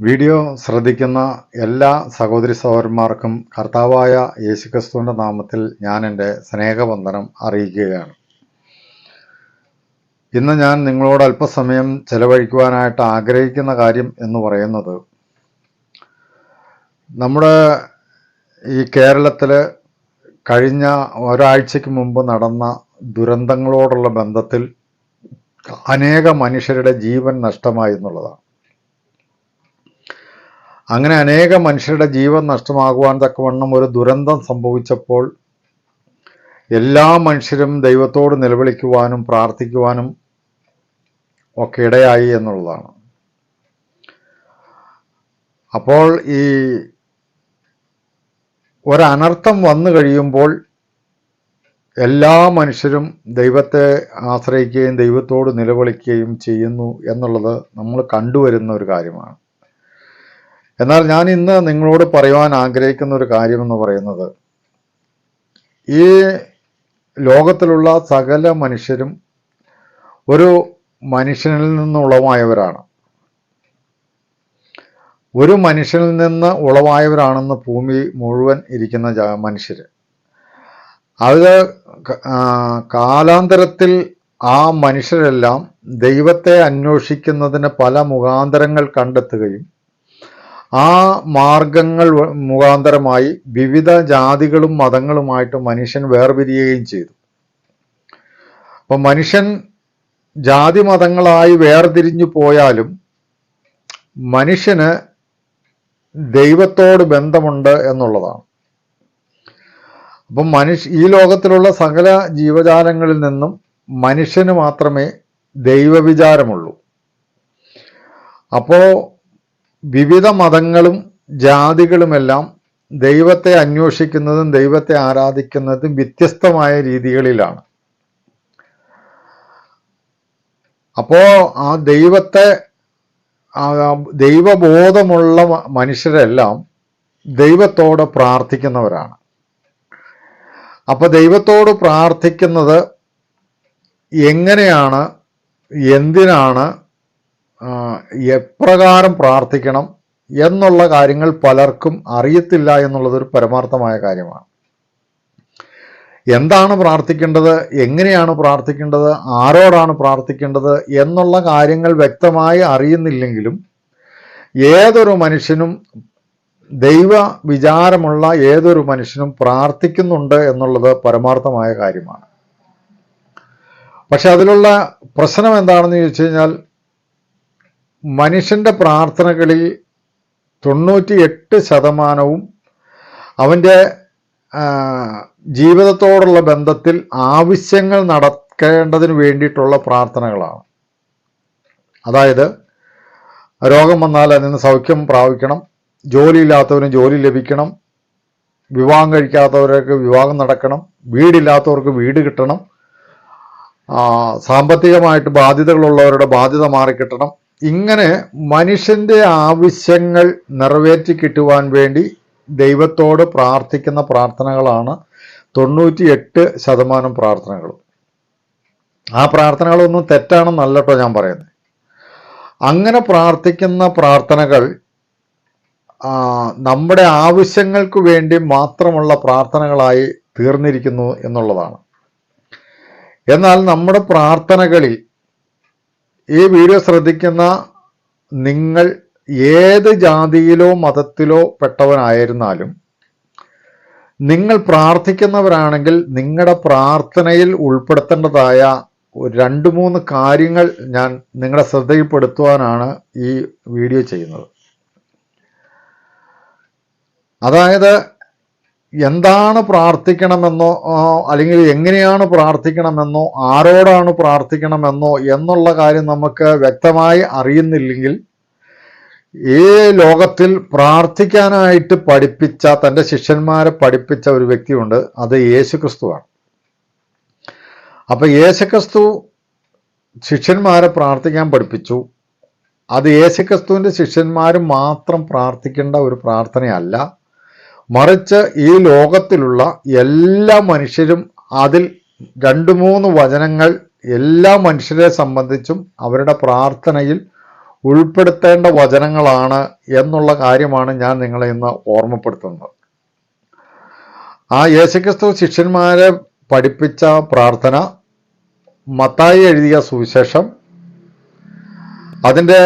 Video ശ്രദ്ധിക്കുന്ന എല്ലാ സഹോദരി സഹോദരന്മാർക്കും കർത്താവായ യേശുക്രിസ്തുവിന്റെ നാമത്തിൽ ഞാൻ എന്റെ സ്നേഹവന്ദനം അറിയിക്കുകയാണ്. ഇന്ന് ഞാൻ നിങ്ങളോട് അല്പസമയം ചെലവഴിക്കുവാനായിട്ട് ആഗ്രഹിക്കുന്ന കാര്യം എന്ന് പറയുന്നത് നമ്മുടെ ഈ കേരളത്തിൽ കഴിഞ്ഞ ഒരാഴ്ചയ്ക്ക് മുമ്പ് നടന്ന ദുരന്തങ്ങളോടുള്ള ബന്ധത്തിൽ അനേക മനുഷ്യരുടെ ജീവൻ നഷ്ടമായി എന്നുള്ളതാണ്. അങ്ങനെ അനേക മനുഷ്യരുടെ ജീവൻ നഷ്ടമാകുവാൻ തക്കവണ്ണം ഒരു ദുരന്തം സംഭവിച്ചപ്പോൾ എല്ലാ മനുഷ്യരും ദൈവത്തോട് നിലവിളിക്കുവാനും പ്രാർത്ഥിക്കുവാനും ഒക്കെ ഇടയായി എന്നുള്ളതാണ്. അപ്പോൾ ഈ ഒരനർത്ഥം വന്നു കഴിയുമ്പോൾ എല്ലാ മനുഷ്യരും ദൈവത്തെ ആശ്രയിക്കുകയും ദൈവത്തോട് നിലവിളിക്കുകയും ചെയ്യുന്നു എന്നുള്ളത് നമ്മൾ കണ്ടുവരുന്ന ഒരു കാര്യമാണ്. എന്നാൽ ഞാൻ ഇന്ന് നിങ്ങളോട് പറയുവാൻ ആഗ്രഹിക്കുന്ന ഒരു കാര്യമെന്ന് പറയുന്നത് ഈ ലോകത്തിലുള്ള സകല മനുഷ്യരും ഒരു മനുഷ്യനിൽ നിന്ന് ഉളവായവരാണ്. ഒരു മനുഷ്യനിൽ നിന്ന് ഉളവായവരാണെന്ന് ഭൂമി മുഴുവൻ ഇരിക്കുന്ന മനുഷ്യർ അത് കാലാന്തരത്തിൽ ആ മനുഷ്യരെല്ലാം ദൈവത്തെ അന്വേഷിക്കുന്നതിന് പല മുഖാന്തരങ്ങൾ കണ്ടെത്തുകയും ആ മാർഗങ്ങൾ മുഖാന്തരമായി വിവിധ ജാതികളും മതങ്ങളുമായിട്ട് മനുഷ്യൻ വേർപിരിയുകയും ചെയ്തു. അപ്പം മനുഷ്യൻ ജാതി മതങ്ങളായി വേർതിരിഞ്ഞു പോയാലും മനുഷ്യന് ദൈവത്തോട് ബന്ധമുണ്ട് എന്നുള്ളതാണ്. അപ്പം മനുഷ്യ ഈ ലോകത്തിലുള്ള സകല ജീവജാലങ്ങളിൽ നിന്നും മനുഷ്യന് മാത്രമേ ദൈവവിചാരമുള്ളൂ. അപ്പോൾ വിവിധ മതങ്ങളും ജാതികളുമെല്ലാം ദൈവത്തെ അന്വേഷിക്കുന്നതും ദൈവത്തെ ആരാധിക്കുന്നതും വ്യത്യസ്തമായ രീതികളിലാണ്. അപ്പോ ആ ദൈവത്തെ ദൈവബോധമുള്ള മനുഷ്യരെല്ലാം ദൈവത്തോട് പ്രാർത്ഥിക്കുന്നവരാണ്. അപ്പൊ ദൈവത്തോട് പ്രാർത്ഥിക്കുന്നത് എങ്ങനെയാണ് എന്തിനാണ് എപ്രകാരം പ്രാർത്ഥിക്കണം എന്നുള്ള കാര്യങ്ങൾ പലർക്കും അറിയത്തില്ല എന്നുള്ളതൊരു പരമാർത്ഥമായ കാര്യമാണ്. എന്താണ് പ്രാർത്ഥിക്കേണ്ടത്? എങ്ങനെയാണ് പ്രാർത്ഥിക്കേണ്ടത്? ആരോടാണ് പ്രാർത്ഥിക്കേണ്ടത്? എന്നുള്ള കാര്യങ്ങൾ വ്യക്തമായി അറിയുന്നില്ലെങ്കിലും ഏതൊരു മനുഷ്യനും ദൈവ വിചാരമുള്ള ഏതൊരു മനുഷ്യനും പ്രാർത്ഥിക്കുന്നുണ്ട് എന്നുള്ളത് പരമാർത്ഥമായ കാര്യമാണ്. പക്ഷെ അതിലുള്ള പ്രശ്നം എന്താണെന്ന് ചോദിച്ചു കഴിഞ്ഞാൽ മനുഷ്യന്റെ പ്രാർത്ഥനകളിൽ തൊണ്ണൂറ്റി എട്ട് ശതമാനവും അവന്റെ ജീവിതത്തോടുള്ള ബന്ധത്തിൽ ആവശ്യങ്ങൾ നടക്കേണ്ടതിന് വേണ്ടിയിട്ടുള്ള പ്രാർത്ഥനകളാണ്. അതായത് രോഗം വന്നാൽ അതിൽ നിന്ന് സൗഖ്യം പ്രാപിക്കണം ജോലിയില്ലാത്തവന് ജോലി ലഭിക്കണം വിവാഹം കഴിക്കാത്തവർക്ക് വിവാഹം നടക്കണം വീടില്ലാത്തവർക്ക് വീട് കിട്ടണം സാമ്പത്തികമായിട്ട് ബാധ്യതകളുള്ളവരുടെ ബാധ്യത മാറിക്കിട്ടണം ഇങ്ങനെ മനുഷ്യന്റെ ആവശ്യങ്ങൾ നിറവേറ്റി കിട്ടുവാൻ വേണ്ടി ദൈവത്തോട് പ്രാർത്ഥിക്കുന്ന പ്രാർത്ഥനകളാണ് തൊണ്ണൂറ്റി എട്ട് ശതമാനം പ്രാർത്ഥനകളും. ആ പ്രാർത്ഥനകളൊന്നും തെറ്റാണെന്നല്ല കേട്ടോ ഞാൻ പറയുന്നത്. അങ്ങനെ പ്രാർത്ഥിക്കുന്ന പ്രാർത്ഥനകൾ നമ്മുടെ ആവശ്യങ്ങൾക്ക് വേണ്ടി മാത്രമുള്ള പ്രാർത്ഥനകളായി തീർന്നിരിക്കുന്നു എന്നുള്ളതാണ്. എന്നാൽ നമ്മുടെ പ്രാർത്ഥനകളിൽ ഈ വീഡിയോ ശ്രദ്ധിക്കുന്ന നിങ്ങൾ ഏത് ജാതിയിലോ മതത്തിലോ പെട്ടവനായിരുന്നാലും നിങ്ങൾ പ്രാർത്ഥിക്കുന്നവരാണെങ്കിൽ നിങ്ങളുടെ പ്രാർത്ഥനയിൽ ഉൾപ്പെടുത്തേണ്ടതായ രണ്ട് മൂന്ന് കാര്യങ്ങൾ ഞാൻ നിങ്ങളുടെ ശ്രദ്ധയിൽപ്പെടുത്തുവാനാണ് ഈ വീഡിയോ ചെയ്യുന്നത്. അതായത് എന്താണ് പ്രാർത്ഥിക്കണമെന്നോ അല്ലെങ്കിൽ എങ്ങനെയാണ് പ്രാർത്ഥിക്കണമെന്നോ ആരോടാണ് പ്രാർത്ഥിക്കണമെന്നോ എന്നുള്ള കാര്യം നമുക്ക് വ്യക്തമായി അറിയുന്നില്ലെങ്കിൽ ഈ ലോകത്തിൽ പ്രാർത്ഥിക്കാനായിട്ട് പഠിപ്പിച്ച തന്റെ ശിഷ്യന്മാരെ പഠിപ്പിച്ച ഒരു വ്യക്തിയുണ്ട്. അത് യേശുക്രിസ്തുവാണ്. അപ്പം യേശുക്രിസ്തു ശിഷ്യന്മാരെ പ്രാർത്ഥിക്കാൻ പഠിപ്പിച്ചു. അത് യേശുക്രിസ്തുവിന്റെ ശിഷ്യന്മാർ മാത്രം പ്രാർത്ഥിക്കേണ്ട ഒരു പ്രാർത്ഥനയല്ല. മറിച്ച് ഈ ലോകത്തിലുള്ള എല്ലാ മനുഷ്യരും അതിൽ രണ്ട് മൂന്ന് വചനങ്ങൾ എല്ലാ മനുഷ്യരെ സംബന്ധിച്ചും അവരുടെ പ്രാർത്ഥനയിൽ ഉൾപ്പെടുത്തേണ്ട വചനങ്ങളാണ് എന്നുള്ള കാര്യമാണ് ഞാൻ നിങ്ങളെ ഇന്ന് ഓർമ്മപ്പെടുത്തുന്നത്. ആ യേശുക്രിസ്തു ശിഷ്യന്മാരെ പഠിപ്പിച്ച പ്രാർത്ഥന മത്തായി എഴുതിയ സുവിശേഷം അതിന്റെ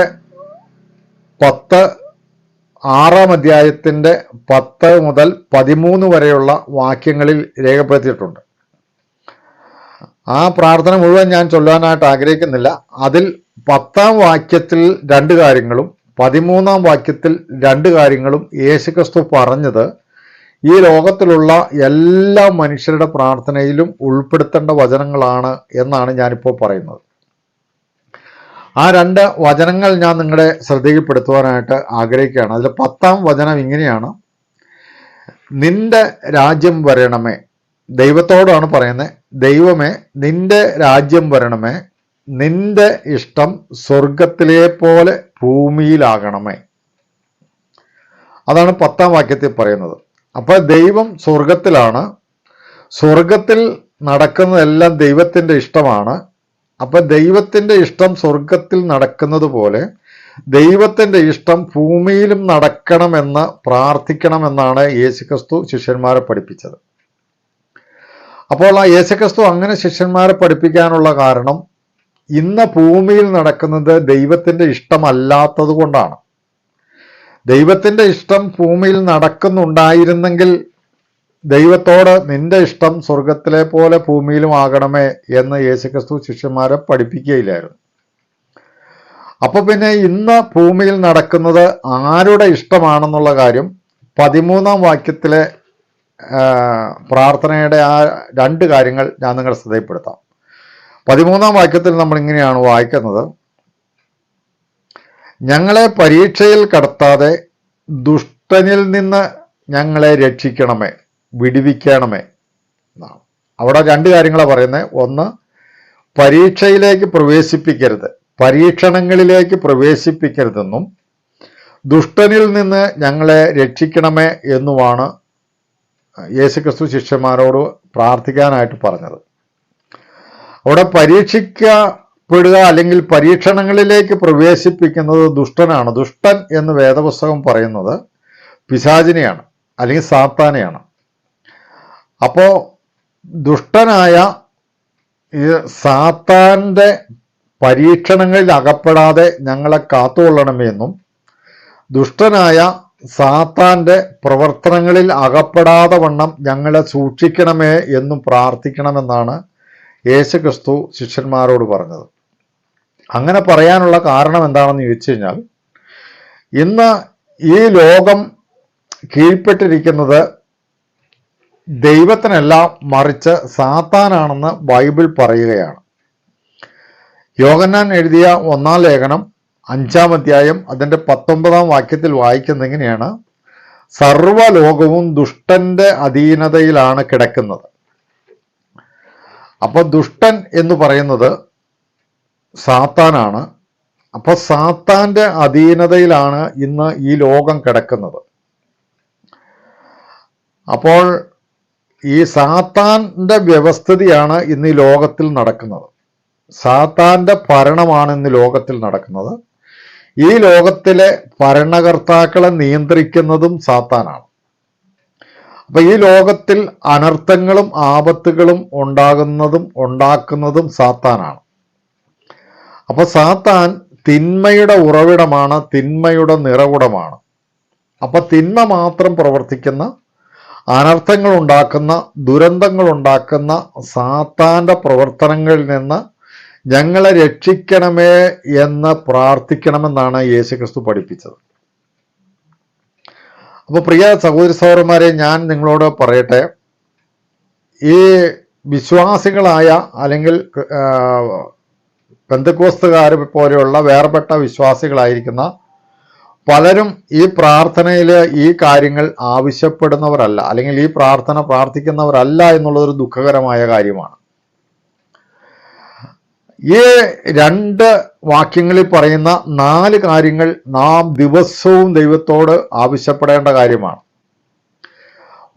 പത്ത് ആറാം അധ്യായത്തിന്റെ പത്ത് മുതൽ പതിമൂന്ന് വരെയുള്ള വാക്യങ്ങളിൽ രേഖപ്പെടുത്തിയിട്ടുണ്ട്. ആ പ്രാർത്ഥന മുഴുവൻ ഞാൻ ചൊല്ലാനായിട്ട് ആഗ്രഹിക്കുന്നില്ല. അതിൽ പത്താം വാക്യത്തിൽ രണ്ട് കാര്യങ്ങളും പതിമൂന്നാം വാക്യത്തിൽ രണ്ട് കാര്യങ്ങളും യേശുക്രിസ്തു പറഞ്ഞത് ഈ ലോകത്തിലുള്ള എല്ലാ മനുഷ്യരുടെ പ്രാർത്ഥനയിലും ഉൾപ്പെടുത്തേണ്ട വചനങ്ങളാണ് എന്നാണ് ഞാനിപ്പോൾ പറയുന്നത്. ആ രണ്ട് വചനങ്ങൾ ഞാൻ നിങ്ങളുടെ ശ്രദ്ധയിൽപ്പെടുത്തുവാനായിട്ട് ആഗ്രഹിക്കുകയാണ്. അതിൽ പത്താം വചനം ഇങ്ങനെയാണ്. നിന്റെ രാജ്യം വരണമേ. ദൈവത്തോടാണ് പറയുന്നത്. ദൈവമേ നിന്റെ രാജ്യം വരണമേ. നിന്റെ ഇഷ്ടം സ്വർഗത്തിലെ പോലെ ഭൂമിയിലാകണമേ. അതാണ് പത്താം വാക്യത്തിൽ പറയുന്നത്. അപ്പോൾ ദൈവം സ്വർഗത്തിലാണ് സ്വർഗത്തിൽ നടക്കുന്നതെല്ലാം ദൈവത്തിന്റെ ഇഷ്ടമാണ്. അപ്പം ദൈവത്തിന്റെ ഇഷ്ടം സ്വർഗത്തിൽ നടക്കുന്നത് പോലെ ദൈവത്തിന്റെ ഇഷ്ടം ഭൂമിയിലും നടക്കണമെന്ന് പ്രാർത്ഥിക്കണമെന്നാണ് യേശുക്രിസ്തു ശിഷ്യന്മാരെ പഠിപ്പിച്ചത്. അപ്പോൾ ആ യേശുക്രിസ്തു അങ്ങനെ ശിഷ്യന്മാരെ പഠിപ്പിക്കാനുള്ള കാരണം ഇന്ന് ഭൂമിയിൽ നടക്കുന്നത് ദൈവത്തിന്റെ ഇഷ്ടമല്ലാത്തത് കൊണ്ടാണ് ദൈവത്തിന്റെ ഇഷ്ടം ഭൂമിയിൽ നടക്കുന്നുണ്ടായിരുന്നെങ്കിൽ ദൈവത്തോട് നിന്റെ ഇഷ്ടം സ്വർഗത്തിലെ പോലെ ഭൂമിയിലും ആകണമേ എന്ന് യേശുക്രിസ്തു ശിഷ്യന്മാരെ പഠിപ്പിക്കുകയില്ലായിരുന്നു. അപ്പൊ പിന്നെ ഇന്ന് ഭൂമിയിൽ നടക്കുന്നത് ആരുടെ ഇഷ്ടമാണെന്നുള്ള കാര്യം പതിമൂന്നാം വാക്യത്തിലെ പ്രാർത്ഥനയുടെ ആ രണ്ട് കാര്യങ്ങൾ ഞാൻ നിങ്ങൾ ശ്രദ്ധയിൽപ്പെടുത്താം. പതിമൂന്നാം വാക്യത്തിൽ നമ്മൾ ഇങ്ങനെയാണ് വായിക്കുന്നത്. ഞങ്ങളെ പരീക്ഷയിൽ കടത്താതെ ദുഷ്ടനിൽ നിന്ന് ഞങ്ങളെ രക്ഷിക്കണമേ. വിടുവിക്കണമേ. എന്നാണ് അവിടെ രണ്ട് കാര്യങ്ങളാണ് പറയുന്നത് ഒന്ന് പരീക്ഷയിലേക്ക് പ്രവേശിപ്പിക്കരുത്. പരീക്ഷണങ്ങളിലേക്ക് പ്രവേശിപ്പിക്കരുതെന്നും ദുഷ്ടനിൽ നിന്ന് ഞങ്ങളെ രക്ഷിക്കണമേ എന്നുമാണ് യേശുക്രിസ്തു ശിഷ്യന്മാരോട് പ്രാർത്ഥിക്കാനായിട്ട് പറഞ്ഞത്. അവിടെ പരീക്ഷിക്കപ്പെടുക അല്ലെങ്കിൽ പരീക്ഷണങ്ങളിലേക്ക് പ്രവേശിപ്പിക്കുന്നത് ദുഷ്ടനാണ്. ദുഷ്ടൻ എന്ന് വേദപുസ്തകം പറയുന്നത് പിശാചിനെയാണ് അല്ലെങ്കിൽ സാത്താനെയാണ്. അപ്പോൾ ദുഷ്ടനായ ഈ സാത്താന്റെ പരീക്ഷണങ്ങളിൽ അകപ്പെടാതെ ഞങ്ങളെ കാത്തുകൊള്ളണമേ എന്നും ദുഷ്ടനായ സാത്താന്റെ പ്രവർത്തനങ്ങളിൽ അകപ്പെടാതെ വണ്ണം ഞങ്ങളെ സൂക്ഷിക്കണമേ എന്നും പ്രാർത്ഥിക്കണമെന്നാണ് യേശുക്രിസ്തു ശിഷ്യന്മാരോട് പറഞ്ഞത്. അങ്ങനെ പറയാനുള്ള കാരണം എന്താണെന്ന് ചോദിച്ചു കഴിഞ്ഞാൽ ഇന്ന് ഈ ലോകം കീഴ്പ്പെട്ടിരിക്കുന്നത് ദൈവത്തിനെല്ലാം മറിച്ച് സാത്താനാണെന്ന് ബൈബിൾ പറയുകയാണ്. യോഗന്നാൻ എഴുതിയ ഒന്നാം ലേഖനം അഞ്ചാം അധ്യായം അതിന്റെ പത്തൊമ്പതാം വാക്യത്തിൽ വായിക്കുന്നത് എങ്ങനെയാണ്? സർവലോകവും ദുഷ്ടന്റെ അധീനതയിലാണ് കിടക്കുന്നത്. അപ്പോൾ ദുഷ്ടൻ എന്ന് പറയുന്നത് സാത്താനാണ്. അപ്പോൾ സാത്താന്റെ അധീനതയിലാണ് ഇന്ന് ഈ ലോകം കിടക്കുന്നത്. അപ്പോൾ ഈ സാത്താന്റെ വ്യവസ്ഥിതിയാണ് ഇന്ന് ഈ ലോകത്തിൽ നടക്കുന്നത്. സാത്താന്റെ ഭരണമാണ് ഇന്ന് ലോകത്തിൽ നടക്കുന്നത്. ഈ ലോകത്തിലെ ഭരണകർത്താക്കളെ നിയന്ത്രിക്കുന്നതും സാത്താനാണ്. അപ്പൊ ഈ ലോകത്തിൽ അനർത്ഥങ്ങളും ആപത്തുകളും ഉണ്ടാകുന്നതും ഉണ്ടാക്കുന്നതും സാത്താനാണ്. അപ്പൊ സാത്താൻ തിന്മയുടെ ഉറവിടമാണ് തിന്മയുടെ നിറകുടമാണ് അപ്പൊ തിന്മ മാത്രം പ്രവർത്തിക്കുന്ന അനർത്ഥങ്ങൾ ഉണ്ടാക്കുന്ന ദുരന്തങ്ങൾ ഉണ്ടാക്കുന്ന സാത്താന്റെ പ്രവർത്തനങ്ങളിൽ നിന്ന് ഞങ്ങളെ രക്ഷിക്കണമേ എന്ന് പ്രാർത്ഥിക്കണമെന്നാണ് യേശുക്രിസ്തു പഠിപ്പിച്ചത്. അപ്പോൾ പ്രിയ സഹോദരി സഹോദരന്മാരെ ഞാൻ നിങ്ങളോട് പറയട്ടെ ഈ വിശ്വാസികളായ അല്ലെങ്കിൽ ബന്ധുക്കോസ്തുകാർ പോലെയുള്ള വേർപെട്ട വിശ്വാസികളായിരിക്കുന്ന പലരും ഈ പ്രാർത്ഥനയിൽ ഈ കാര്യങ്ങൾ ആവശ്യപ്പെടുന്നവരല്ല അല്ലെങ്കിൽ ഈ പ്രാർത്ഥന പ്രാർത്ഥിക്കുന്നവരല്ല എന്നുള്ളതൊരു ദുഃഖകരമായ കാര്യമാണ്. ഈ രണ്ട് വാക്യങ്ങളിൽ പറയുന്ന നാല് കാര്യങ്ങൾ നാം ദിവസവും ദൈവത്തോട് ആവശ്യപ്പെടേണ്ട കാര്യമാണ്.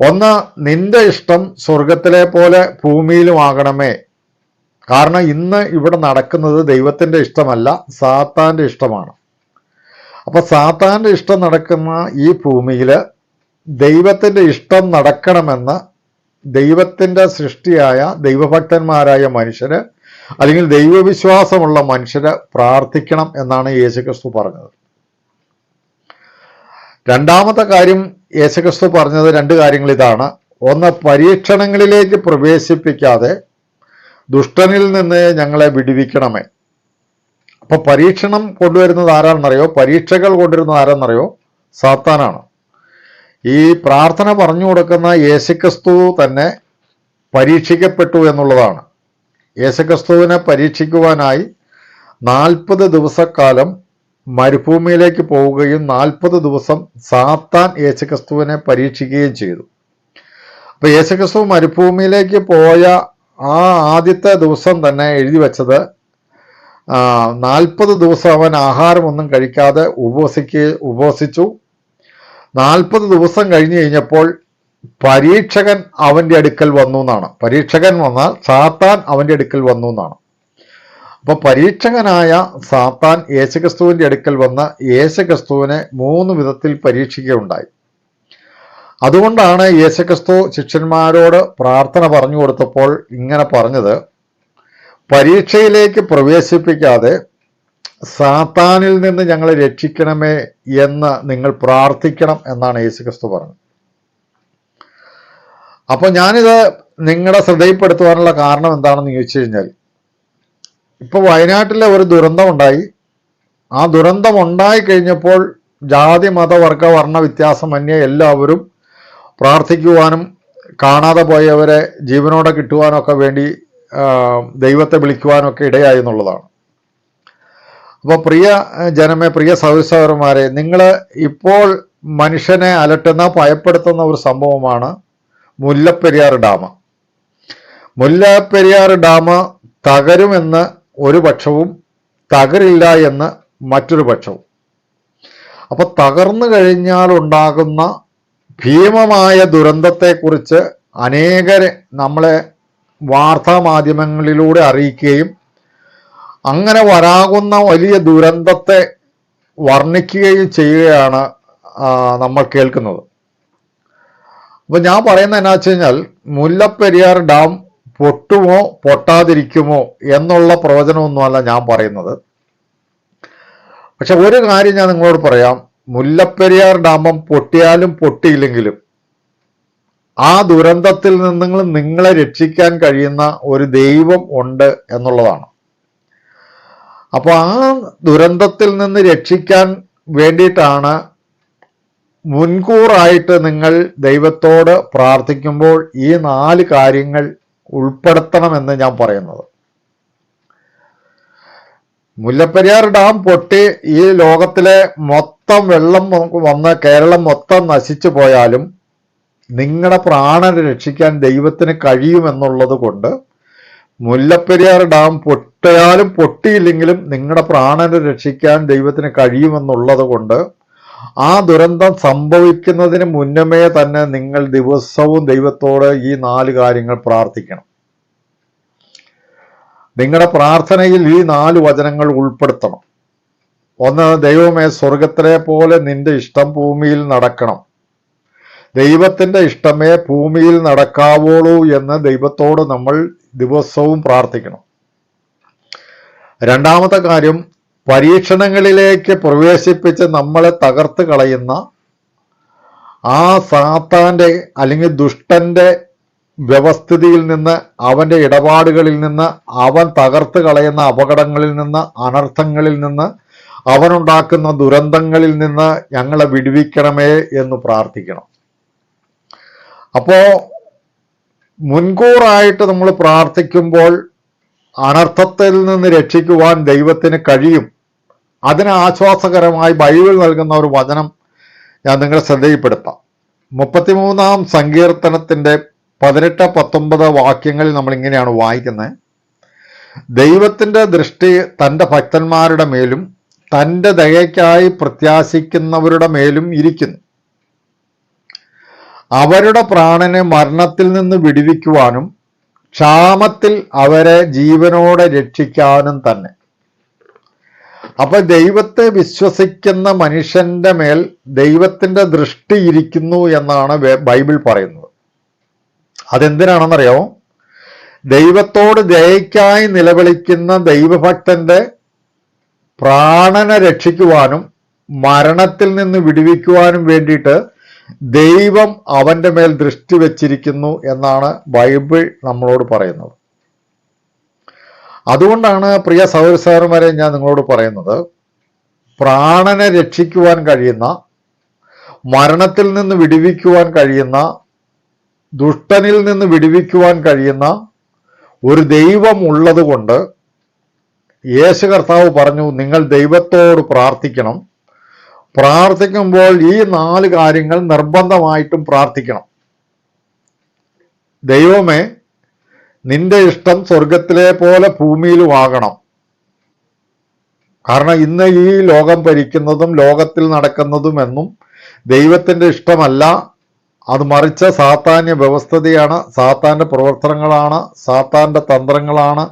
ഒന്ന് നിന്റെ ഇഷ്ടം സ്വർഗത്തിലെ പോലെ ഭൂമിയിലും ആകണമേ. കാരണം ഇന്ന് ഇവിടെ നടക്കുന്നത് ദൈവത്തിന്റെ ഇഷ്ടമല്ല സാത്താന്റെ ഇഷ്ടമാണ്. അപ്പൊ സാത്താന്റെ ഇഷ്ടം നടക്കുന്ന ഈ ഭൂമിയിൽ ദൈവത്തിന്റെ ഇഷ്ടം നടക്കണമെന്ന് ദൈവത്തിന്റെ സൃഷ്ടിയായ ദൈവഭക്തന്മാരായ മനുഷ്യര് അല്ലെങ്കിൽ ദൈവവിശ്വാസമുള്ള മനുഷ്യര് പ്രാർത്ഥിക്കണം എന്നാണ് യേശുക്രിസ്തു പറഞ്ഞത്. രണ്ടാമത്തെ കാര്യം യേശുക്രിസ്തു പറഞ്ഞത് രണ്ട് കാര്യങ്ങൾ ഇതാണ്. ഒന്ന് പരീക്ഷണങ്ങളിലേക്ക് പ്രവേശിപ്പിക്കാതെ ദുഷ്ടനിൽ നിന്ന് ഞങ്ങളെ വിടുവിക്കണമേ. അപ്പൊ പരീക്ഷണം കൊണ്ടുവരുന്നത് ആരാണെന്നറിയോ? പരീക്ഷകൾ കൊണ്ടുവരുന്നത് ആരാണെന്നറിയോ? സാത്താനാണ്. ഈ പ്രാർത്ഥന പറഞ്ഞു കൊടുക്കുന്ന യേശുക്രിസ്തു തന്നെ പരീക്ഷിക്കപ്പെട്ടു എന്നുള്ളതാണ്. യേശുക്രിസ്തുവിനെ പരീക്ഷിക്കുവാനായി നാൽപ്പത് ദിവസക്കാലം മരുഭൂമിയിലേക്ക് പോവുകയും നാൽപ്പത് ദിവസം സാത്താൻ യേശുക്രിസ്തുവിനെ പരീക്ഷിക്കുകയും ചെയ്തു. അപ്പോൾ യേശുക്രിസ്തു മരുഭൂമിയിലേക്ക് പോയ ആ ആദ്യത്തെ ദിവസം തന്നെ എഴുതി വെച്ചത് നാൽപ്പത് ദിവസം അവൻ ആഹാരമൊന്നും കഴിക്കാതെ ഉപവസിക്ക് ഉപവസിച്ചു. നാൽപ്പത് ദിവസം കഴിഞ്ഞു കഴിഞ്ഞപ്പോൾ പരീക്ഷകൻ അവന്റെ അടുക്കൽ വന്നു എന്നാണ്. പരീക്ഷകൻ വന്നാൽ സാത്താൻ അവന്റെ അടുക്കൽ വന്നു എന്നാണ്. അപ്പോൾ പരീക്ഷകനായ സാത്താൻ യേശുക്രിസ്തുവിന്റെ അടുക്കൽ വന്ന യേശുക്രിസ്തുവിനെ മൂന്ന് വിധത്തിൽ പരീക്ഷിക്കുകയുണ്ടായി. അതുകൊണ്ടാണ് യേശുക്രിസ്തു ശിഷ്യന്മാരോട് പ്രാർത്ഥന പറഞ്ഞു കൊടുത്തപ്പോൾ ഇങ്ങനെ പറഞ്ഞത് പരീക്ഷയിലേക്ക് പ്രവേശിപ്പിക്കാതെ സാത്താനിൽ നിന്ന് ഞങ്ങളെ രക്ഷിക്കണമേ എന്ന് നിങ്ങൾ പ്രാർത്ഥിക്കണം എന്നാണ് യേശുക്രിസ്തു പറഞ്ഞത്. അപ്പോൾ ഞാനിത് നിങ്ങളുടെ ശ്രദ്ധയിൽപ്പെടുത്തുവാനുള്ള കാരണം എന്താണെന്ന് ചോദിച്ചു കഴിഞ്ഞാൽ ഇപ്പൊ വയനാട്ടിലെ ഒരു ദുരന്തം ഉണ്ടായി. ആ ദുരന്തം ഉണ്ടായി കഴിഞ്ഞപ്പോൾ ജാതി മത വർഗ വ്യത്യാസം അന്യ എല്ലാവരും പ്രാർത്ഥിക്കുവാനും കാണാതെ പോയവരെ ജീവനോടെ കിട്ടുവാനൊക്കെ വേണ്ടി ദൈവത്തെ വിളിക്കുവാനൊക്കെ ഇടയായി എന്നുള്ളതാണ്. അപ്പോൾ പ്രിയ ജനമേ പ്രിയ സഹോദരന്മാരെ നിങ്ങൾ ഇപ്പോൾ മനുഷ്യനെ അലട്ടുന്ന ഭയപ്പെടുത്തുന്ന ഒരു സംഭവമാണ് മുല്ലപ്പെരിയാർ ഡാം. മുല്ലപ്പെരിയാർ ഡാം തകരുമെന്ന് ഒരു പക്ഷവും തകരില്ല എന്ന് മറ്റൊരു പക്ഷവും. അപ്പോൾ തകർന്നു കഴിഞ്ഞാൽ ഉണ്ടാകുന്ന ഭീമമായ ദുരന്തത്തെക്കുറിച്ച് അനേകരെ നമ്മളെ വാർത്താ മാധ്യമങ്ങളിലൂടെ അറിയിക്കുകയും അങ്ങനെ വരാകുന്ന വലിയ ദുരന്തത്തെ വർണിക്കുകയും ചെയ്യുകയാണ് നമ്മൾ കേൾക്കുന്നത്. അപ്പോൾ ഞാൻ പറയുന്നത് എന്നാ വെച്ച് കഴിഞ്ഞാൽ മുല്ലപ്പെരിയാർ ഡാം പൊട്ടുമോ പൊട്ടാതിരിക്കുമോ എന്നുള്ള പ്രവചനമൊന്നുമല്ല ഞാൻ പറയുന്നത്. പക്ഷെ ഒരു കാര്യം ഞാൻ നിങ്ങളോട് പറയാം. മുല്ലപ്പെരിയാർ ഡാമം പൊട്ടിയാലും പൊട്ടിയില്ലെങ്കിലും ആ ദുരന്തത്തിൽ നിന്ന് നിങ്ങളെ രക്ഷിക്കാൻ കഴിയുന്ന ഒരു ദൈവം ഉണ്ട് എന്നുള്ളതാണ്. അപ്പോൾ ആ ദുരന്തത്തിൽ നിന്ന് രക്ഷിക്കാൻ വേണ്ടിയിട്ടാണ് മുൻകൂറായിട്ട് നിങ്ങൾ ദൈവത്തോട് പ്രാർത്ഥിക്കുമ്പോൾ ഈ നാല് കാര്യങ്ങൾ ഉൾപ്പെടുത്തണമെന്ന് ഞാൻ പറയുന്നത്. മുല്ലപ്പെരിയാർ ഡാം പൊട്ടി ഈ ലോകത്തിലെ മൊത്തം വെള്ളം വന്ന് കേരളം മൊത്തം നശിച്ചു പോയാലും നിങ്ങളുടെ പ്രാണനെ രക്ഷിക്കാൻ ദൈവത്തിന് കഴിയുമെന്നുള്ളത് കൊണ്ട് മുല്ലപ്പെരിയാർ ഡാം പൊട്ടയാലും പൊട്ടിയില്ലെങ്കിലും നിങ്ങളുടെ പ്രാണനെ രക്ഷിക്കാൻ ദൈവത്തിന് കഴിയുമെന്നുള്ളത് കൊണ്ട് ആ ദുരന്തം സംഭവിക്കുന്നതിന് മുന്നമേ തന്നെ നിങ്ങൾ ദിവസവും ദൈവത്തോട് ഈ നാല് കാര്യങ്ങൾ പ്രാർത്ഥിക്കണം. നിങ്ങളുടെ പ്രാർത്ഥനയിൽ ഈ നാല് വചനങ്ങൾ ഉൾപ്പെടുത്തണം. ഒന്ന് ദൈവമേ സ്വർഗത്തിലെ പോലെ നിന്റെ ഇഷ്ടം ഭൂമിയിൽ നടക്കണം. ദൈവത്തിന്റെ ഇഷ്ടമേ ഭൂമിയിൽ നടക്കാവുള്ളൂ എന്ന് ദൈവത്തോട് നമ്മൾ ദിവസവും പ്രാർത്ഥിക്കണം. രണ്ടാമത്തെ കാര്യം പരീക്ഷണങ്ങളിലേക്ക് പ്രവേശിപ്പിച്ച് നമ്മളെ തകർത്ത് കളയുന്ന ആ സാത്താന്റെ അല്ലെങ്കിൽ ദുഷ്ടന്റെ വ്യവസ്ഥിതിയിൽ നിന്ന് അവന്റെ ഇടപാടുകളിൽ നിന്ന് അവൻ തകർത്ത് കളയുന്ന അപകടങ്ങളിൽ നിന്ന് അനർത്ഥങ്ങളിൽ നിന്ന് അവനുണ്ടാക്കുന്ന ദുരന്തങ്ങളിൽ നിന്ന് ഞങ്ങളെ വിടുവിക്കണമേ എന്ന് പ്രാർത്ഥിക്കണം. അപ്പോ മുൻകൂറായിട്ട് നമ്മൾ പ്രാർത്ഥിക്കുമ്പോൾ അനർത്ഥത്തിൽ നിന്ന് രക്ഷിക്കുവാൻ ദൈവത്തിന് കഴിയും. അതിന് ആശ്വാസകരമായി ബൈബിൾ നൽകുന്ന ഒരു വചനം ഞാൻ നിങ്ങളെ ശ്രദ്ധയിൽപ്പെടുത്താം. മുപ്പത്തിമൂന്നാം സങ്കീർത്തനത്തിന്റെ പതിനെട്ട് പത്തൊമ്പത് വാക്യങ്ങളിൽ നമ്മൾ ഇങ്ങനെയാണ് വായിക്കുന്നത്. ദൈവത്തിന്റെ ദൃഷ്ടി തന്റെ ഭക്തന്മാരുടെ മേലും തന്റെ ദയയ്ക്കായി പ്രത്യാശിക്കുന്നവരുടെ മേലും ഇരിക്കുന്നു. അവരുടെ പ്രാണനെ മരണത്തിൽ നിന്ന് വിടുവിക്കുവാനും ക്ഷാമത്തിൽ അവരെ ജീവനോടെ രക്ഷിക്കാനും തന്നെ. അപ്പൊ ദൈവത്തെ വിശ്വസിക്കുന്ന മനുഷ്യന്റെ മേൽ ദൈവത്തിന്റെ ദൃഷ്ടി ഇരിക്കുന്നു എന്നാണ് ബൈബിൾ പറയുന്നത്. അതെന്തിനാണെന്നറിയാമോ? ദൈവത്തോട് ദയയ്ക്കായി നിലവിളിക്കുന്ന ദൈവഭക്തന്റെ പ്രാണനെ രക്ഷിക്കുവാനും മരണത്തിൽ നിന്ന് വിടുവിക്കുവാനും വേണ്ടിയിട്ട് ദൈവം അവന്റെ മേൽ ദൃഷ്ടി വച്ചിരിക്കുന്നു എന്നാണ് ബൈബിൾ നമ്മളോട് പറയുന്നത്. അതുകൊണ്ടാണ് പ്രിയ സഹോദരന്മാരെ ഞാൻ നിങ്ങളോട് പറയുന്നത് പ്രാണനെ രക്ഷിക്കുവാൻ കഴിയുന്ന മരണത്തിൽ നിന്ന് വിടുവിക്കുവാൻ കഴിയുന്ന ദുഷ്ടനിൽ നിന്ന് വിടുവിക്കുവാൻ കഴിയുന്ന ഒരു ദൈവം ഉള്ളത് കൊണ്ട് യേശു കർത്താവ് പറഞ്ഞു നിങ്ങൾ ദൈവത്തോട് പ്രാർത്ഥിക്കണം പ്രാർത്ഥിക്കുമ്പോൾ ഈ നാല് കാര്യങ്ങൾ നിർബന്ധമായിട്ടും പ്രാർത്ഥിക്കണം. ദൈവമേ നിന്റെ ഇഷ്ടം സ്വർഗത്തിലെ പോലെ ഭൂമിയിലും ആകണം കാരണം ഇന്ന് ഈ ലോകം ഭരിക്കുന്നതും ലോകത്തിൽ നടക്കുന്നതും എന്നും ദൈവത്തിന്റെ ഇഷ്ടമല്ല. അത് മറിച്ച് സാത്താന്യ വ്യവസ്ഥതയാണ് സാത്താന്റെ പ്രവർത്തനങ്ങളാണ് സാത്താന്റെ തന്ത്രങ്ങളാണ്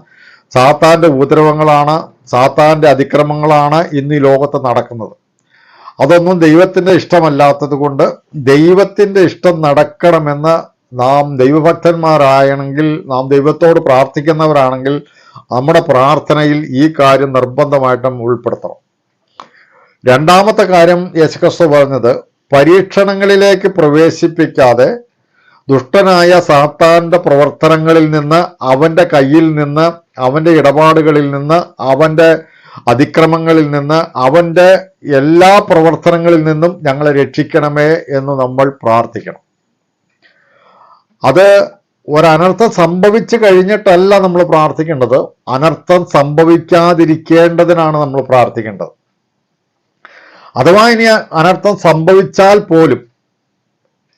സാത്താന്റെ ഉപദ്രവങ്ങളാണ് സാത്താന്റെ അതിക്രമങ്ങളാണ് ഇന്ന് ഈ ലോകത്ത് നടക്കുന്നത്. അതൊന്നും ദൈവത്തിന്റെ ഇഷ്ടമല്ലാത്തത് കൊണ്ട് ദൈവത്തിന്റെ ഇഷ്ടം നടക്കണമെന്ന് നാം ദൈവഭക്തന്മാരായണമെങ്കിൽ നാം ദൈവത്തോട് പ്രാർത്ഥിക്കുന്നവരാണെങ്കിൽ നമ്മുടെ പ്രാർത്ഥനയിൽ ഈ കാര്യം നിർബന്ധമായിട്ടും ഉൾപ്പെടുത്തണം. രണ്ടാമത്തെ കാര്യം യേശുക്രിസ്തു പറഞ്ഞത് പരീക്ഷണങ്ങളിലേക്ക് പ്രവേശിപ്പിക്കാതെ ദുഷ്ടനായ സാത്താന്റെ പ്രവർത്തനങ്ങളിൽ നിന്ന് അവന്റെ കയ്യിൽ നിന്ന് അവന്റെ ഇടപാടുകളിൽ നിന്ന് അവന്റെ അതിക്രമങ്ങളിൽ നിന്ന് അവന്റെ എല്ലാ പ്രവർത്തനങ്ങളിൽ നിന്നും ഞങ്ങളെ രക്ഷിക്കണമേ എന്ന് നമ്മൾ പ്രാർത്ഥിക്കണം. അത് ഒരനർത്ഥം സംഭവിച്ചു കഴിഞ്ഞിട്ടല്ല നമ്മൾ പ്രാർത്ഥിക്കേണ്ടത്. അനർത്ഥം സംഭവിക്കാതിരിക്കേണ്ടതിനാണ് നമ്മൾ പ്രാർത്ഥിക്കേണ്ടത്. അഥവാ ഇനി അനർത്ഥം സംഭവിച്ചാൽ പോലും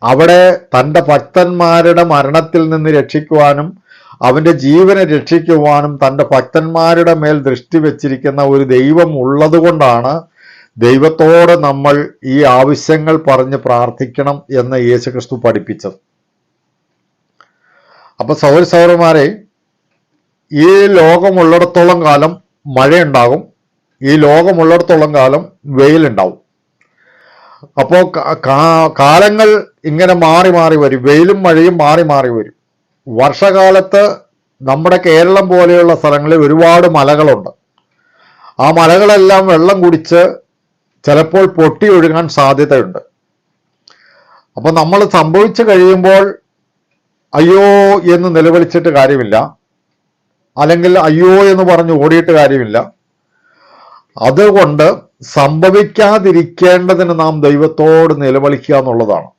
അവിടെ തന്റെ ഭക്തന്മാരുടെ മരണത്തിൽ നിന്ന് രക്ഷിക്കുവാനും അവന്റെ ജീവനെ രക്ഷിക്കുവാനും തന്റെ ഭക്തന്മാരുടെ മേൽ ദൃഷ്ടി വച്ചിരിക്കുന്ന ഒരു ദൈവം ഉള്ളതുകൊണ്ടാണ് ദൈവത്തോട് നമ്മൾ ഈ ആവശ്യങ്ങൾ പറഞ്ഞ് പ്രാർത്ഥിക്കണം എന്ന് യേശുക്രിസ്തു പഠിപ്പിച്ചത്. അപ്പൊ സൗര സൗരന്മാരെ ഈ ലോകമുള്ളിടത്തോളം കാലം മഴയുണ്ടാകും ഈ ലോകമുള്ളിടത്തോളം കാലം വെയിലുണ്ടാവും. അപ്പോൾ കാലങ്ങൾ ഇങ്ങനെ മാറി മാറി വരും വെയിലും മഴയും മാറി മാറി വരും. വർഷകാലത്ത് നമ്മുടെ കേരളം പോലെയുള്ള സ്ഥലങ്ങളിൽ ഒരുപാട് മലകളുണ്ട്. ആ മലകളെല്ലാം വെള്ളം കുടിച്ച് ചിലപ്പോൾ പൊട്ടി ഒഴുകാൻ സാധ്യതയുണ്ട്. അപ്പൊ നമ്മൾ സംഭവിച്ചു കഴിയുമ്പോൾ അയ്യോ എന്ന് നിലവിളിച്ചിട്ട് കാര്യമില്ല. അല്ലെങ്കിൽ അയ്യോ എന്ന് പറഞ്ഞ് ഓടിയിട്ട് കാര്യമില്ല. അതുകൊണ്ട് സംഭവിക്കാതിരിക്കേണ്ടതിന് നാം ദൈവത്തോട് നിലവിളിക്കുക എന്നുള്ളതാണ്.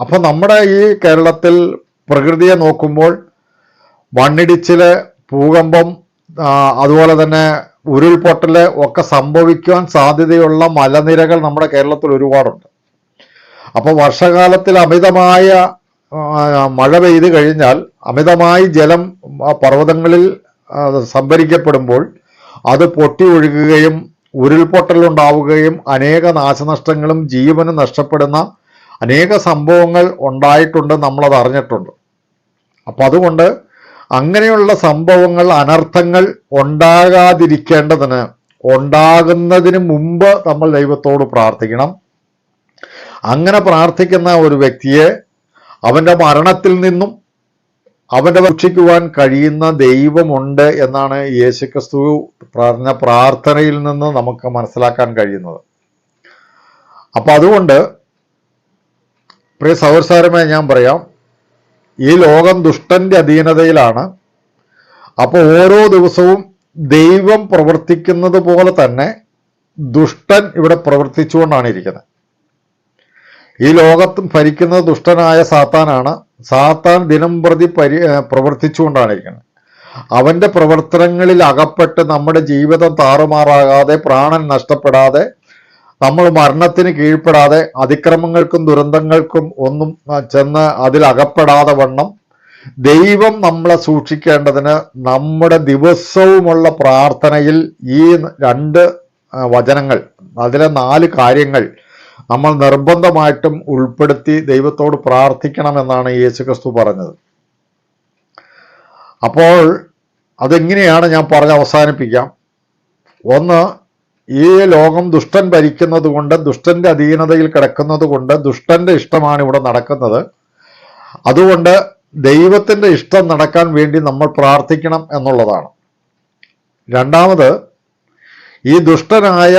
അപ്പൊ നമ്മുടെ ഈ കേരളത്തിൽ പ്രകൃതിയെ നോക്കുമ്പോൾ മണ്ണിടിച്ചിൽ ഭൂകമ്പം അതുപോലെ തന്നെ ഉരുൾപൊട്ടൽ ഒക്കെ സംഭവിക്കുവാൻ സാധ്യതയുള്ള മലനിരകൾ നമ്മുടെ കേരളത്തിൽ ഒരുപാടുണ്ട്. അപ്പോൾ വർഷകാലത്തിൽ അമിതമായ മഴ പെയ്ത് കഴിഞ്ഞാൽ അമിതമായി ജലം പർവതങ്ങളിൽ സംഭരിക്കപ്പെടുമ്പോൾ അത് പൊട്ടി ഒഴുകുകയും ഉരുൾപൊട്ടലുണ്ടാവുകയും അനേക നാശനഷ്ടങ്ങളും ജീവനും നഷ്ടപ്പെടുന്ന അനേക സംഭവങ്ങൾ ഉണ്ടായിട്ടുണ്ട് നമ്മളത് അറിഞ്ഞിട്ടുണ്ട്. അപ്പം അതുകൊണ്ട് അങ്ങനെയുള്ള സംഭവങ്ങൾ അനർത്ഥങ്ങൾ ഉണ്ടാകാതിരിക്കേണ്ടതിന് ഉണ്ടാകുന്നതിന് മുമ്പ് നമ്മൾ ദൈവത്തോട് പ്രാർത്ഥിക്കണം. അങ്ങനെ പ്രാർത്ഥിക്കുന്ന ഒരു വ്യക്തിയെ അവന്റെ മരണത്തിൽ നിന്നും അവന്റെ രക്ഷിക്കുവാൻ കഴിയുന്ന ദൈവമുണ്ട് എന്നാണ് യേശുക്രിസ്തു പ്രാർത്ഥന പ്രാർത്ഥനയിൽ നിന്ന് നമുക്ക് മനസ്സിലാക്കാൻ കഴിയുന്നത്. അപ്പം അതുകൊണ്ട് പ്രിയ സൗരസാരമേ ഞാൻ പറയാം. ഈ ലോകം ദുഷ്ടന്റെ അധീനതയിലാണ്. അപ്പോൾ ഓരോ ദിവസവും ദൈവം പ്രവർത്തിക്കുന്നത് പോലെ തന്നെ ദുഷ്ടൻ ഇവിടെ പ്രവർത്തിച്ചുകൊണ്ടാണ് ഇരിക്കുന്നത്. ഈ ലോകത്തും ഭരിക്കുന്നത് ദുഷ്ടനായ സാത്താനാണ്. സാത്താൻ ദിനം പ്രതി പരി പ്രവർത്തിച്ചുകൊണ്ടാണ് ഇരിക്കുന്നത്. അവന്റെ പ്രവർത്തനങ്ങളിൽ അകപ്പെട്ട് നമ്മുടെ ജീവിതം താറുമാറാകാതെ പ്രാണൻ നഷ്ടപ്പെടാതെ നമ്മൾ മരണത്തിന് കീഴ്പ്പെടാതെ അതിക്രമങ്ങൾക്കും ദുരന്തങ്ങൾക്കും ഒന്നും ചെന്ന് അതിൽ അകപ്പെടാതെ വണ്ണം ദൈവം നമ്മളെ സൂക്ഷിക്കേണ്ടതിന് നമ്മുടെ ദിവസവുമുള്ള പ്രാർത്ഥനയിൽ ഈ രണ്ട് വചനങ്ങൾ അതിലെ നാല് കാര്യങ്ങൾ നമ്മൾ നിർബന്ധമായിട്ടും ഉൾപ്പെടുത്തി ദൈവത്തോട് പ്രാർത്ഥിക്കണമെന്നാണ് യേശുക്രിസ്തു പറഞ്ഞത്. അപ്പോൾ അതെങ്ങനെയാണ് ഞാൻ പറഞ്ഞ് അവസാനിപ്പിക്കാം? ഒന്ന് ഈ ലോകം ദുഷ്ടൻ ഭരിക്കുന്നത് കൊണ്ട് ദുഷ്ടന്റെ അധീനതയിൽ കിടക്കുന്നത് കൊണ്ട് ദുഷ്ടന്റെ ഇഷ്ടമാണ് ഇവിടെ നടക്കുന്നത്. അതുകൊണ്ട് ദൈവത്തിന്റെ ഇഷ്ടം നടക്കാൻ വേണ്ടി നമ്മൾ പ്രാർത്ഥിക്കണം എന്നുള്ളതാണ്. രണ്ടാമത് ഈ ദുഷ്ടനായ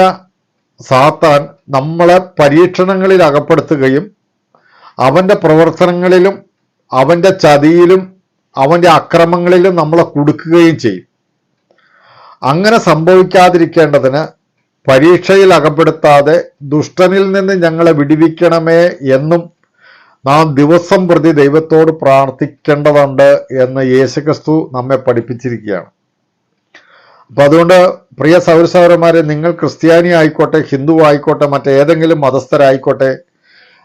സാത്താൻ നമ്മളെ പരീക്ഷണങ്ങളിൽ അകപ്പെടുത്തുകയും അവന്റെ പ്രവർത്തനങ്ങളിലും അവന്റെ ചതിയിലും അവന്റെ അക്രമങ്ങളിലും നമ്മളെ കുടുക്കുകയും ചെയ്യും. അങ്ങനെ സംഭവിക്കാതിരിക്കേണ്ടതിന് പരീക്ഷയിൽ അകപ്പെടുത്താതെ ദുഷ്ടനിൽ നിന്ന് ഞങ്ങളെ വിടിവിക്കണമേ എന്നും നാം ദിവസം പ്രതി ദൈവത്തോട് പ്രാർത്ഥിക്കേണ്ടതുണ്ട് എന്ന് യേശുക്രിസ്തു നമ്മെ പഠിപ്പിച്ചിരിക്കുകയാണ്. അപ്പൊ അതുകൊണ്ട് പ്രിയ സൗരസൗരന്മാരെ നിങ്ങൾ ക്രിസ്ത്യാനി ആയിക്കോട്ടെ ഹിന്ദു ആയിക്കോട്ടെ മറ്റേതെങ്കിലും മതസ്ഥരായിക്കോട്ടെ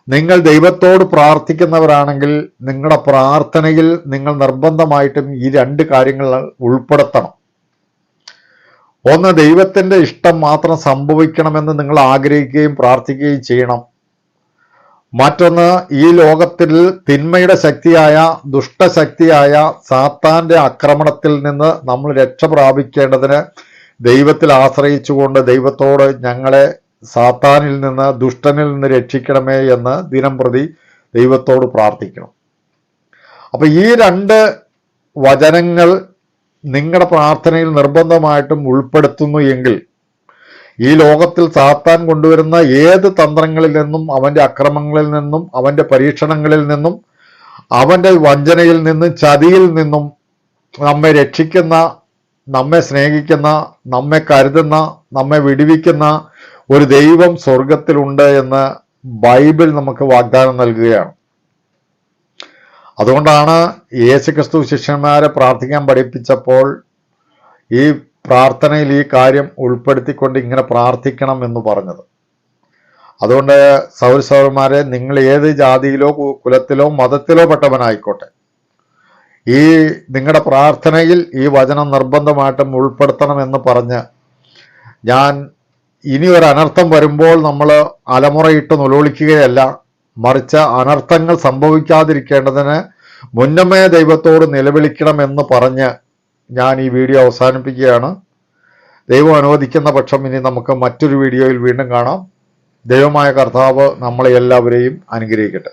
നിങ്ങൾ ദൈവത്തോട് പ്രാർത്ഥിക്കുന്നവരാണെങ്കിൽ നിങ്ങളുടെ പ്രാർത്ഥനയിൽ നിങ്ങൾ നിർബന്ധമായിട്ടും ഈ രണ്ട് കാര്യങ്ങൾ ഉൾപ്പെടുത്തണം. ഒന്ന് ദൈവത്തിന്റെ ഇഷ്ടം മാത്രം സംഭവിക്കണമെന്ന് നിങ്ങൾ ആഗ്രഹിക്കുകയും പ്രാർത്ഥിക്കുകയും ചെയ്യണം. മറ്റൊന്ന് ഈ ലോകത്തിൽ തിന്മയുടെ ശക്തിയായ ദുഷ്ടശക്തിയായ സാത്താന്റെ ആക്രമണത്തിൽ നിന്ന് നമ്മൾ രക്ഷ പ്രാപിക്കേണ്ടതിന് ദൈവത്തിൽ ആശ്രയിച്ചുകൊണ്ട് ദൈവത്തോട് ഞങ്ങളെ സാത്താനിൽ നിന്ന് ദുഷ്ടനിൽ നിന്ന് രക്ഷിക്കണമേ എന്ന് ദിനം പ്രതി ദൈവത്തോട് പ്രാർത്ഥിക്കണം. അപ്പൊ ഈ രണ്ട് വചനങ്ങൾ നിങ്ങളുടെ പ്രാർത്ഥനയിൽ നിർബന്ധമായിട്ടും ഉൾപ്പെടുത്തുന്നു എങ്കിൽ ഈ ലോകത്തിൽ സാത്താൻ കൊണ്ടുവരുന്ന ഏത് തന്ത്രങ്ങളിൽ നിന്നും അവന്റെ അക്രമങ്ങളിൽ നിന്നും അവന്റെ പരീക്ഷണങ്ങളിൽ നിന്നും അവന്റെ വഞ്ചനയിൽ നിന്നും ചതിയിൽ നിന്നും നമ്മെ രക്ഷിക്കുന്ന നമ്മെ സ്നേഹിക്കുന്ന നമ്മെ കരുതുന്ന നമ്മെ വിടുവിക്കുന്ന ഒരു ദൈവം സ്വർഗത്തിലുണ്ട് എന്ന് ബൈബിൾ നമുക്ക് വാഗ്ദാനം നൽകുകയാണ്. അതുകൊണ്ടാണ് യേശുക്രിസ്തു ശിഷ്യന്മാരെ പ്രാർത്ഥിക്കാൻ പഠിപ്പിച്ചപ്പോൾ ഈ പ്രാർത്ഥനയിൽ ഈ കാര്യം ഉൾപ്പെടുത്തിക്കൊണ്ട് ഇങ്ങനെ പ്രാർത്ഥിക്കണം എന്ന് പറഞ്ഞത്. അതുകൊണ്ട് സൗരസൗരന്മാരെ നിങ്ങൾ ഏത് ജാതിയിലോ കുലത്തിലോ മതത്തിലോ പെട്ടവനായിക്കോട്ടെ. ഈ നിങ്ങളുടെ പ്രാർത്ഥനയിൽ ഈ വചനം നിർബന്ധമായിട്ടും ഉൾപ്പെടുത്തണമെന്ന് പറഞ്ഞ് ഞാൻ ഇനി ഒരു അനർത്ഥം വരുമ്പോൾ നമ്മൾ അലമുറയിട്ട് നുലോളിക്കുകയല്ല. മറിച്ച് അനർത്ഥങ്ങൾ സംഭവിക്കാതിരിക്കേണ്ടതിന് മുന്നമേ ദൈവത്തോട് നിലവിളിക്കണമെന്ന് പറഞ്ഞ് ഞാൻ ഈ വീഡിയോ അവസാനിപ്പിക്കുകയാണ്. ദൈവം അനുവദിക്കുന്ന പക്ഷം ഇനി നമുക്ക് മറ്റൊരു വീഡിയോയിൽ വീണ്ടും കാണാം. ദൈവമായ കർത്താവ് നമ്മളെ എല്ലാവരെയും അനുഗ്രഹിക്കട്ടെ.